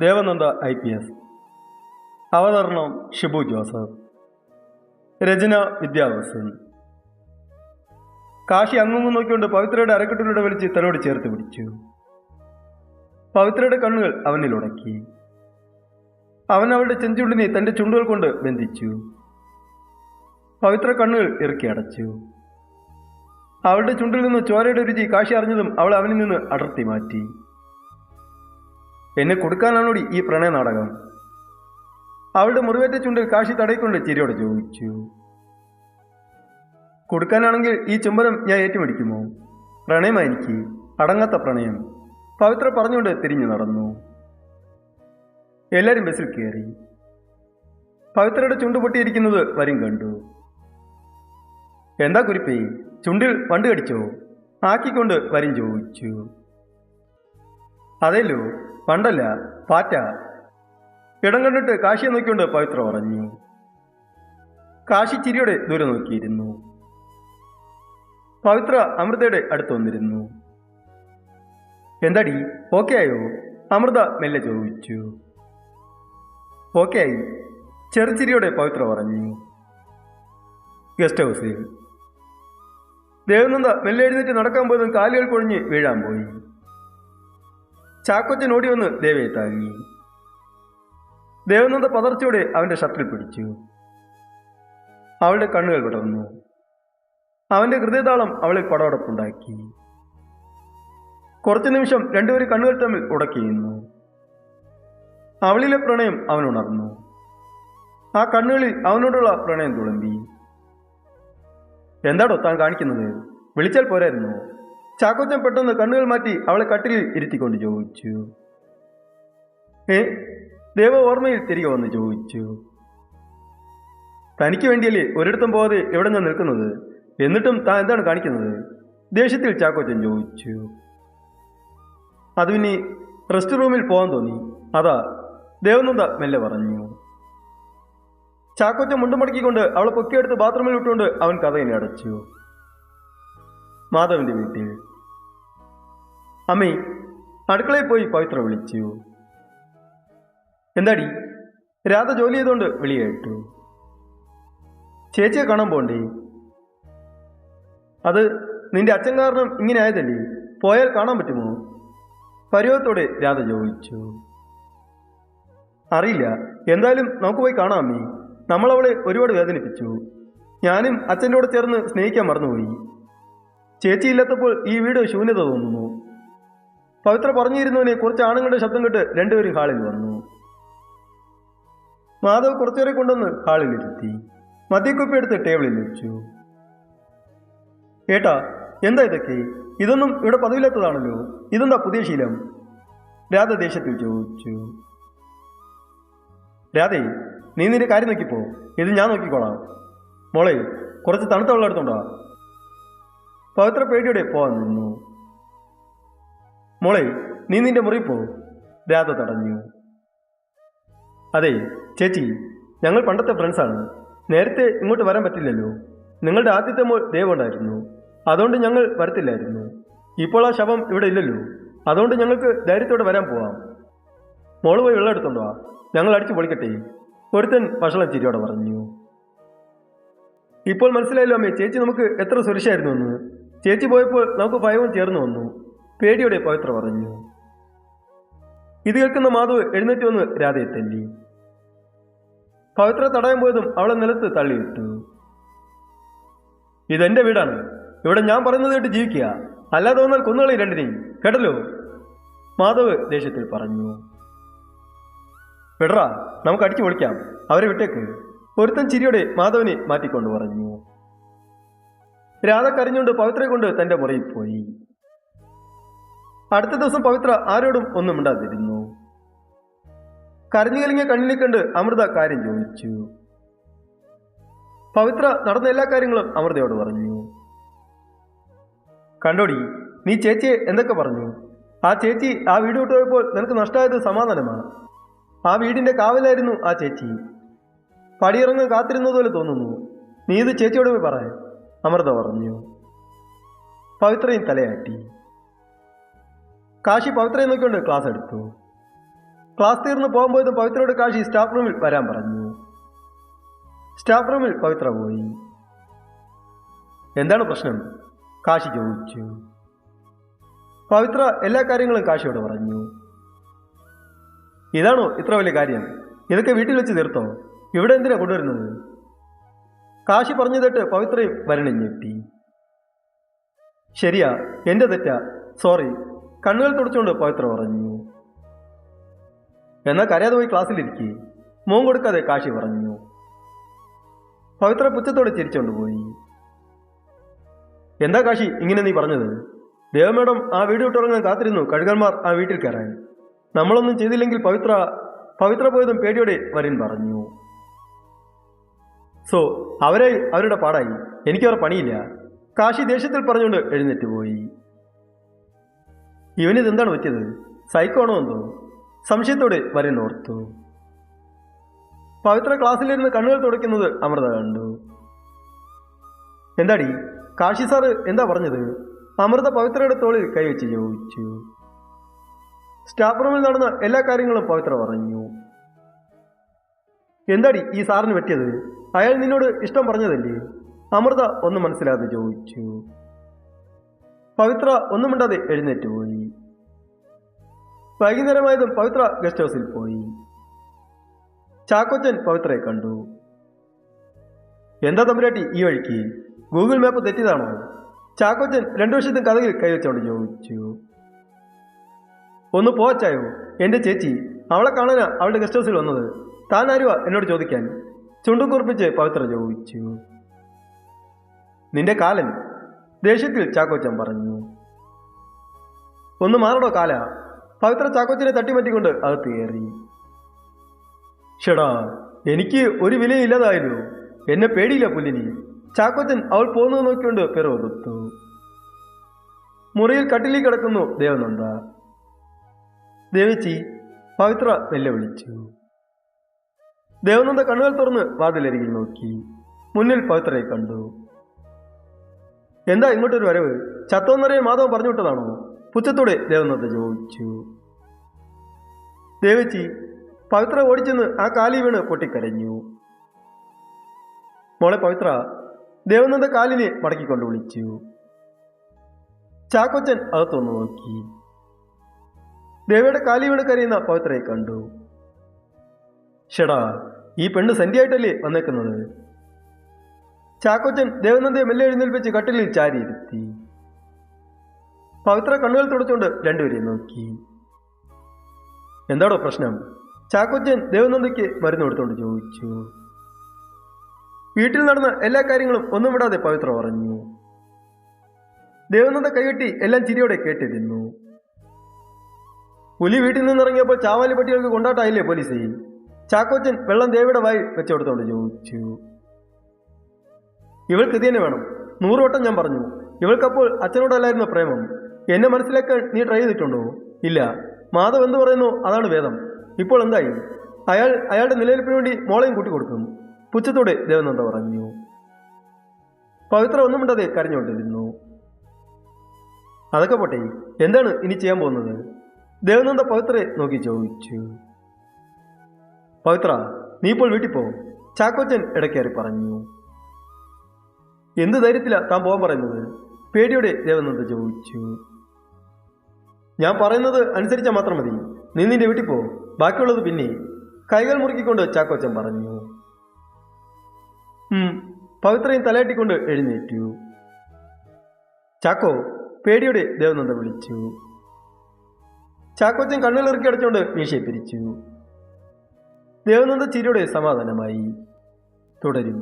Devananda I P S. അവതരണം ഷിബു ജോസഫ്. രചന വിദ്യാഭ്യാസൻ. കാശി അങ്ങും നോക്കിക്കൊണ്ട് പവിത്രയുടെ അരക്കെട്ടിലൂടെ വലിച്ച് തലോട് ചേർത്ത് പിടിച്ചു. പവിത്രയുടെ കണ്ണുകൾ അവനിൽ ഉടക്കി. അവൻ അവളുടെ ചെഞ്ചുണ്ടിനെ തന്റെ ചുണ്ടുകൾ കൊണ്ട് ബന്ധിച്ചു. പവിത്ര കണ്ണുകൾ ഇറുക്കി അടച്ചു. അവളുടെ ചുണ്ടിൽ നിന്ന് ചോരയുടെ രുചി കാശി അറിഞ്ഞതും അവൾ അവനിൽ നിന്ന് അടർത്തി മാറ്റി. എന്നെ കൊടുക്കാനാണോടി ഈ പ്രണയ നാടകം? അവളുടെ മുറിവേറ്റ ചുണ്ടിൽ കാശി തടയിക്കൊണ്ട് ചിരിയോടെ ചോദിച്ചു. കൊടുക്കാനാണെങ്കിൽ ഈ ചുംബനം ഞാൻ ഏറ്റുമടിക്കുമോ? പ്രണയമാ എനിക്ക് അടങ്ങാത്ത പ്രണയം. പവിത്ര പറഞ്ഞുകൊണ്ട് തിരിഞ്ഞു നടന്നു. എല്ലാരും ബസ്സിൽ കയറി. പവിത്രയുടെ ചുണ്ട് പൊട്ടിയിരിക്കുന്നത് വരും കണ്ടു. എന്താ കുരിപ്പേ? ചുണ്ടിൽ വണ്ട് കടിച്ചോ? ആക്കിക്കൊണ്ട് വരും ചോദിച്ചു. അതേലോ പണ്ടല്ല പാറ്റ. ഇടം കണ്ടിട്ട് കാശിയെ നോക്കിക്കൊണ്ട് പവിത്ര പറഞ്ഞു. കാശി ചിരിയുടെ ദൂരെ നോക്കിയിരുന്നു. പവിത്ര അമൃതയുടെ അടുത്ത് വന്നിരുന്നു. എന്താടി ഓക്കെ ആയോ? അമൃത മെല്ലെ ചോദിച്ചു. ഓക്കെ ആയി. ചെറുചിരിയോടെ പവിത്ര പറഞ്ഞു. ഗസ്റ്റ് ഹൗസിൽ ദേവനന്ദ മെല്ലെ എഴുന്നേറ്റ് നടക്കാൻ പോയതും കാലുകൾ കൊഴിഞ്ഞ് വീഴാൻ പോയി. ചാക്കൊച്ചൻ ഓടി വന്ന് ദേവയെ താങ്ങി. ദേവനന്ദ പതർച്ചയോടെ അവന്റെ ഷർട്ടിൽ പിടിച്ചു. അവളുടെ കണ്ണുകൾ വിടർന്നു. അവന്റെ ഹൃദയതാളം അവളെ പടവടപ്പുണ്ടാക്കി കുറച്ചു നിമിഷം രണ്ടുപേരും കണ്ണുകൾ തമ്മിൽ ഉടക്കിയിരുന്നു അവളിലെ പ്രണയം അവൻ ഉണർന്നു. ആ കണ്ണുകളിൽ അവനോടുള്ള പ്രണയം തുളുമ്പി. എന്താടോ താൻ കാണിക്കുന്നത്? വിളിച്ചാൽ പോരായിരുന്നു? ചാക്കോച്ചൻ പെട്ടെന്ന് കണ്ണുകൾ മാറ്റി അവളെ കട്ടിലിൽ ഇരുത്തിക്കൊണ്ട് ചോദിച്ചു. ഏ ദേവ ഓർമ്മയിൽ തിരികെ വന്ന് ചോദിച്ചു. തനിക്ക് വേണ്ടിയല്ലേ ഒരിടത്തും പോകാതെ എവിടെ നിന്ന് നിൽക്കുന്നത്? എന്നിട്ടും താൻ എന്താണ് കാണിക്കുന്നത്? ദേഷ്യത്തിൽ ചാക്കോച്ചൻ ചോദിച്ചു. അത് റെസ്റ്റ് റൂമിൽ പോകാൻ തോന്നി. അതാ. ദേവനന്ദ മെല്ലെ പറഞ്ഞു. ചാക്കോച്ചൻ മുണ്ടുമടക്കിക്കൊണ്ട് അവളെ പൊക്കിയെടുത്ത് ബാത്റൂമിൽ വിട്ടുകൊണ്ട് അവൻ കഥയിനെ അടച്ചു. മാധവന്റെ വീട്ടിൽ. അമ്മേ അടുക്കളയിൽ പോയി പവിത്ര വിളിച്ചു. എന്താടി? രാധ ജോലി ചെയ്തുകൊണ്ട് വിളിയായിട്ടു ചേച്ചിയെ കാണാൻ പോണ്ടേ? അത് നിന്റെ അച്ഛൻ കാരണം ഇങ്ങനെ ആയതല്ലേ? പോയാൽ കാണാൻ പറ്റുമോ? പരുവത്തോടെ രാധ ചോദിച്ചു. അറിയില്ല. എന്തായാലും നമുക്ക് പോയി കാണാം നമ്മളവളെ ഒരുപാട് വേദനിപ്പിച്ചു. ഞാനും അച്ഛന്റെ കൂടെ ചേർന്ന് സ്നേഹിക്കാൻ മറന്നുപോയി. ചേച്ചി ഇല്ലാത്തപ്പോൾ ഈ വീട് ശൂന്യത തോന്നുന്നു. പവിത്ര പറഞ്ഞിരുന്നവനെ കുറച്ച് ആണുങ്ങളുടെ ശബ്ദം കേട്ട് രണ്ടുപേരും ഹാളിൽ വന്നു. മാധവ് കുറച്ചുപേരെ കൊണ്ടുവന്ന് ഹാളിലിരുത്തി. മദ്യക്കുപ്പി എടുത്ത് ടേബിളിൽ വെച്ചു. ഏട്ടാ എന്താ ഇതൊക്കെ? ഇതൊന്നും ഇവിടെ പതിവില്ലാത്തതാണല്ലോ. ഇതെന്താ പുതിയ ശീലം? രാധ ദേഷ്യത്തിൽ ചോദിച്ചു. രാധേ നീ നിന്റെ കാര്യം നോക്കിപ്പോ. ഇത് ഞാൻ നോക്കിക്കോളാം. മോളെ കുറച്ച് തണുത്ത വെള്ളം എടുത്തോണ്ടാ പവിത്ര പേടിയോടെ പോവാൻ നിന്നു. മോളെ നീ നിന്റെ മുറി പോ. രാധ തടഞ്ഞു. അതെ ചേച്ചി ഞങ്ങൾ പണ്ടത്തെ ഫ്രണ്ട്സാണ് നേരത്തെ ഇങ്ങോട്ട് വരാൻ പറ്റില്ലല്ലോ. നിങ്ങളുടെ ആദ്യത്തെ മോൾ ദൈവമുണ്ടായിരുന്നു അതുകൊണ്ട് ഞങ്ങൾ വരത്തില്ലായിരുന്നു. ഇപ്പോൾ ആ ശവം ഇവിടെ ഇല്ലല്ലോ. അതുകൊണ്ട് ഞങ്ങൾക്ക് ധൈര്യത്തോടെ വരാൻ പോവാം. മോൾ പോയി വെള്ളം എടുത്തോണ്ടോ ഞങ്ങൾ അടിച്ചു പൊളിക്കട്ടെ. ഒരുത്തൻ വഷളം ചിരിയോടെ പറഞ്ഞു. ഇപ്പോൾ മനസ്സിലായല്ലോ അമ്മേ ചേച്ചി നമുക്ക് എത്ര സുരക്ഷയായിരുന്നു എന്ന്. ചേച്ചി പോയപ്പോൾ നമുക്ക് ഭയവും ചേർന്ന് വന്നു. പേടിയോടെ പവിത്ര പറഞ്ഞു. ഇത് കേൾക്കുന്ന മാധവ് എഴുന്നേറ്റ് വന്ന് രാധയെ തല്ലി. പവിത്ര തടയാൻ പോയതും അവളെ നിലത്ത് തള്ളിയിട്ടു. ഇതെന്റെ വീടാണ്. ഇവിടെ ഞാൻ പറയുന്നത് കേട്ട് ജീവിക്കുക. അല്ലാതെ വന്നാൽ കൊന്നുകളി രണ്ടിനെയും. കേട്ടല്ലോ? മാധവ് ദേഷ്യത്തിൽ പറഞ്ഞു. വിടറാ നമുക്ക് അടിച്ചു പൊളിക്കാം. അവരെ വിട്ടേക്ക്. ഒരുത്തൻ ചിരിയോടെ മാധവനെ മാറ്റിക്കൊണ്ട് പറഞ്ഞു. രാധ കരഞ്ഞുകൊണ്ട് പവിത്രയെ കൊണ്ട് തന്റെ മുറിയിൽ പോയി. അടുത്ത ദിവസം പവിത്ര ആരോടും ഒന്നും മിണ്ടാതിരുന്നു. കരഞ്ഞു കലിങ്ങിയ കണ്ണിനെ കണ്ട് അമൃത കാര്യം ചോദിച്ചു. പവിത്ര നടന്ന എല്ലാ കാര്യങ്ങളും അമൃതയോട് പറഞ്ഞു. കണ്ടോടി നീ ചേച്ചിയെ എന്തൊക്കെ പറഞ്ഞു? ആ ചേച്ചി ആ വീട് വിട്ടുപോയപ്പോൾ നിനക്ക് നഷ്ടമായത് സമാധാനമാണ്. ആ വീടിന്റെ കാവലായിരുന്നു ആ ചേച്ചി. പടിയിറങ്ങാൻ കാത്തിരുന്നതുപോലെ തോന്നുന്നു. നീ ഇത് ചേച്ചിയോട് പോയി പറ അമൃത പറഞ്ഞു. പവിത്രയും തലയാട്ടി. കാശി പവിത്രയെ നോക്കിക്കൊണ്ട് ക്ലാസ് എടുത്തു. ക്ലാസ് തീർന്ന് പോകുമ്പോഴത്തും പവിത്രയോട് കാശി സ്റ്റാഫ് റൂമിൽ വരാൻ പറഞ്ഞു. സ്റ്റാഫ് റൂമിൽ പവിത്ര പോയി. എന്താണ് പ്രശ്നം? കാശി ചോദിച്ചു. പവിത്ര എല്ലാ കാര്യങ്ങളും കാശിയോട് പറഞ്ഞു. ഇതാണോ ഇത്ര വലിയ കാര്യം? ഇതൊക്കെ വീട്ടിൽ വെച്ച് തീർത്തോ? ഇവിടെ എന്തിനാ കൊണ്ടുവരുന്നത്? കാശി പറഞ്ഞു തട്ട് പവിത്രയും വരണം ഞെട്ടി. ശരിയാ എന്റെ തെറ്റാ. സോറി കണ്ണുകൾ തുടച്ചുകൊണ്ട് പവിത്ര പറഞ്ഞു. എന്നാൽ കരയാതെ പോയി ക്ലാസ്സിലിരിക്കെ. മോൻ കൊടുക്കാതെ കാശി പറഞ്ഞു. പവിത്ര പുച്ഛത്തോടെ ചിരിച്ചുകൊണ്ട് പോയി. എന്താ കാശി ഇങ്ങനെ നീ പറഞ്ഞത്? ദേവമേഡം ആ വീട് വിട്ടിറങ്ങാൻ കാത്തിരുന്നു കഴുകന്മാർ ആ വീട്ടിൽ കയറാൻ. നമ്മളൊന്നും ചെയ്തില്ലെങ്കിൽ പവിത്ര പവിത്ര പോയതും പേടിയോടെ വരൻ പറഞ്ഞു. സോ അവരെ അവരുടെ പാടായി. എനിക്കവർ പണിയില്ല. കാശി ദേഷ്യത്തിൽ പറഞ്ഞുകൊണ്ട് എഴുന്നേറ്റ് പോയി. ഇവനിത് എന്താണ് പറ്റിയത്? സൈക്കോണോ എന്തോ? സംശയത്തോടെ വരൻ ഓർത്തു. പവിത്ര ക്ലാസ്സിലിരുന്ന് കണ്ണുകൾ തുടയ്ക്കുന്നത് അമൃത കണ്ടു. എന്താടി? കാശി സാറ് എന്താ പറഞ്ഞത്? അമൃത പവിത്രയുടെ തോളിൽ കൈവച്ച് ചോദിച്ചു. സ്റ്റാഫ് റൂമിൽ നടന്ന എല്ലാ കാര്യങ്ങളും പവിത്ര പറഞ്ഞു. എന്താടി ഈ സാറിന് പറ്റിയത്? അയാൾ നിന്നോട് ഇഷ്ടം പറഞ്ഞതല്ലേ? അമൃത ഒന്നും മനസ്സിലാതെ ചോദിച്ചു. പവിത്ര ഒന്നും മിണ്ടാതെ എഴുന്നേറ്റ് പോയി. വൈകുന്നേരമായതും പവിത്ര ഗസ്റ്റ് ഹൗസിൽ പോയി. ചാക്കോച്ചൻ പവിത്രയെ കണ്ടു. എന്താ തമ്പുരാട്ടി ഈ വഴിക്ക്? Google map തെറ്റിയതാണോ? ചാക്കോച്ചൻ രണ്ടു വർഷത്തും കഥകിൽ കൈവച്ചോണ്ട് ചോദിച്ചു. ഒന്ന് പോച്ചായോ എന്റെ ചേച്ചി അവളെ കാണാനാ അവളുടെ ഗസ്റ്റ് ഹൗസിൽ വന്നത്. താൻ ആരുവാ എന്നോട് ചോദിക്കാൻ? ചുണ്ടും കുറിപ്പിച്ച് പവിത്ര ചോദിച്ചു. നിന്റെ കാലൻ ദേഷ്യത്തിൽ ചാക്കോച്ചൻ പറഞ്ഞു. ഒന്ന് മാറടോ കാല. പവിത്ര ചാക്കോച്ചനെ തട്ടിമറ്റിക്കൊണ്ട് അത് തേറി. ഷെടാ എനിക്ക് ഒരു വിലയും ഇല്ലാതായല്ലോ. എന്നെ പേടിയില്ല പുല്ലിനി. ചാക്കോച്ചൻ അവൾ പോകുന്നത് നോക്കിക്കൊണ്ട് പിറവെടുത്തു. മുറിയിൽ കട്ടിലിൽ കിടക്കുന്നു ദേവനന്ദ. ദേവിച്ചി പവിത്ര വെല്ലുവിളിച്ചു ദേവനന്ദ കണ്ണുകൾ തുറന്ന് വാതിലരികിൽ നോക്കി. മുന്നിൽ പവിത്രയെ കണ്ടു. എന്താ ഇങ്ങോട്ടൊരു വരവ്? ചത്തോന്നറിയെ മാധവൻ പറഞ്ഞു വിട്ടതാണോ? പുച്ഛത്തോടെ ദേവനന്ദ ചോദിച്ചു. ദേവച്ചി പവിത്ര ഓടിച്ചെന്ന് ആ കാലി വീണ് പൊട്ടിക്കരഞ്ഞു. മോളെ പവിത്ര ദേവനന്ദ കാലിനെ മടക്കിക്കൊണ്ട് വിളിച്ചു. ചാക്കൊച്ചൻ അകത്തൊന്ന് നോക്കി. ദേവിയുടെ കാലി വീണ് കരയുന്ന പവിത്രയെ കണ്ടു. ഷെടാ ഈ പെണ്ണ് സന്ധ്യയായിട്ടല്ലേ വന്നേക്കുന്നത്? ചാക്കോച്ചൻ ദേവനന്ദയെ മെല്ലെ എഴുന്നേൽപ്പിച്ച് കട്ടിലിൽ ചാരിയിരുത്തി. പവിത്ര കണ്ണുകൾ തുടച്ചുകൊണ്ട് രണ്ടുപേരെയും നോക്കി. എന്താടോ പ്രശ്നം? ചാക്കോച്ചൻ ദേവനന്ദയ്ക്ക് മരുന്ന് കൊടുത്തുകൊണ്ട് ചോദിച്ചു. വീട്ടിൽ നടന്ന എല്ലാ കാര്യങ്ങളും ഒന്നും വിടാതെ പവിത്ര പറഞ്ഞു. ദേവനന്ദ കൈകെട്ടി എല്ലാം ചിരിയോടെ കേട്ടിരുന്നു. പുലി വീട്ടിൽ നിന്നിറങ്ങിയപ്പോൾ ചാവാലി പട്ടികൾക്ക് കൊണ്ടാട്ടായില്ലേ പോലീസ്? ചാക്കോച്ചൻ വെള്ളം ദേവിയുടെ വായി വെച്ചുകൊടുത്തോണ്ട് ചോദിച്ചു. ഇവൾക്ക് ഇത് തന്നെ വേണം. നൂറുവട്ടം ഞാൻ പറഞ്ഞു. ഇവൾക്കപ്പോൾ അച്ഛനോടല്ലായിരുന്നു പ്രേമം. എന്നെ മനസ്സിലാക്കാൻ നീ ട്രൈ ചെയ്തിട്ടുണ്ടോ? ഇല്ല. മാധവ് എന്ത് പറയുന്നു? അതാണ് വേദം. ഇപ്പോൾ എന്തായി? അയാൾ അയാളുടെ നിലനിൽപ്പിന് വേണ്ടി മോളെയും കൂട്ടി കൊടുക്കും. പുച്ഛത്തോടെ ദേവനന്ദ പറഞ്ഞു. പവിത്ര ഒന്നും മിണ്ടാതെ കരഞ്ഞുകൊണ്ടിരുന്നു. അതൊക്കെ പോട്ടെ. എന്താണ് ഇനി ചെയ്യാൻ പോകുന്നത്? ദേവനന്ദ പവിത്രയെ നോക്കി ചോദിച്ചു. പവിത്ര നീ ഇപ്പോൾ വീട്ടിൽ പോ. ചാക്കോച്ചൻ ഇടക്കേറി പറഞ്ഞു. എന്ത് ധൈര്യത്തിലാ താൻ പോകാൻ പറയുന്നത്? പേടിയോടെ ദേവനന്ദ ചോദിച്ചു. ഞാൻ പറയുന്നത് അനുസരിച്ചാൽ മാത്രം മതി. നീ നിന്റെ വീട്ടിൽ പോ. ബാക്കിയുള്ളത് പിന്നെ. കൈകൾ മുറുക്കിക്കൊണ്ട് ചാക്കോച്ചൻ പറഞ്ഞു. പവിത്രയും തലയാട്ടിക്കൊണ്ട് എഴുന്നേറ്റു. ചാക്കോ പേടിയോടെ ദേവനന്ദ വിളിച്ചു. ചാക്കോച്ചൻ കണ്ണുകളിറക്കി അടച്ചുകൊണ്ട് മീശയെ പിരിച്ചു. ദേവനന്ദ ചിരിയുടെ സമാധാനമായി തുടരും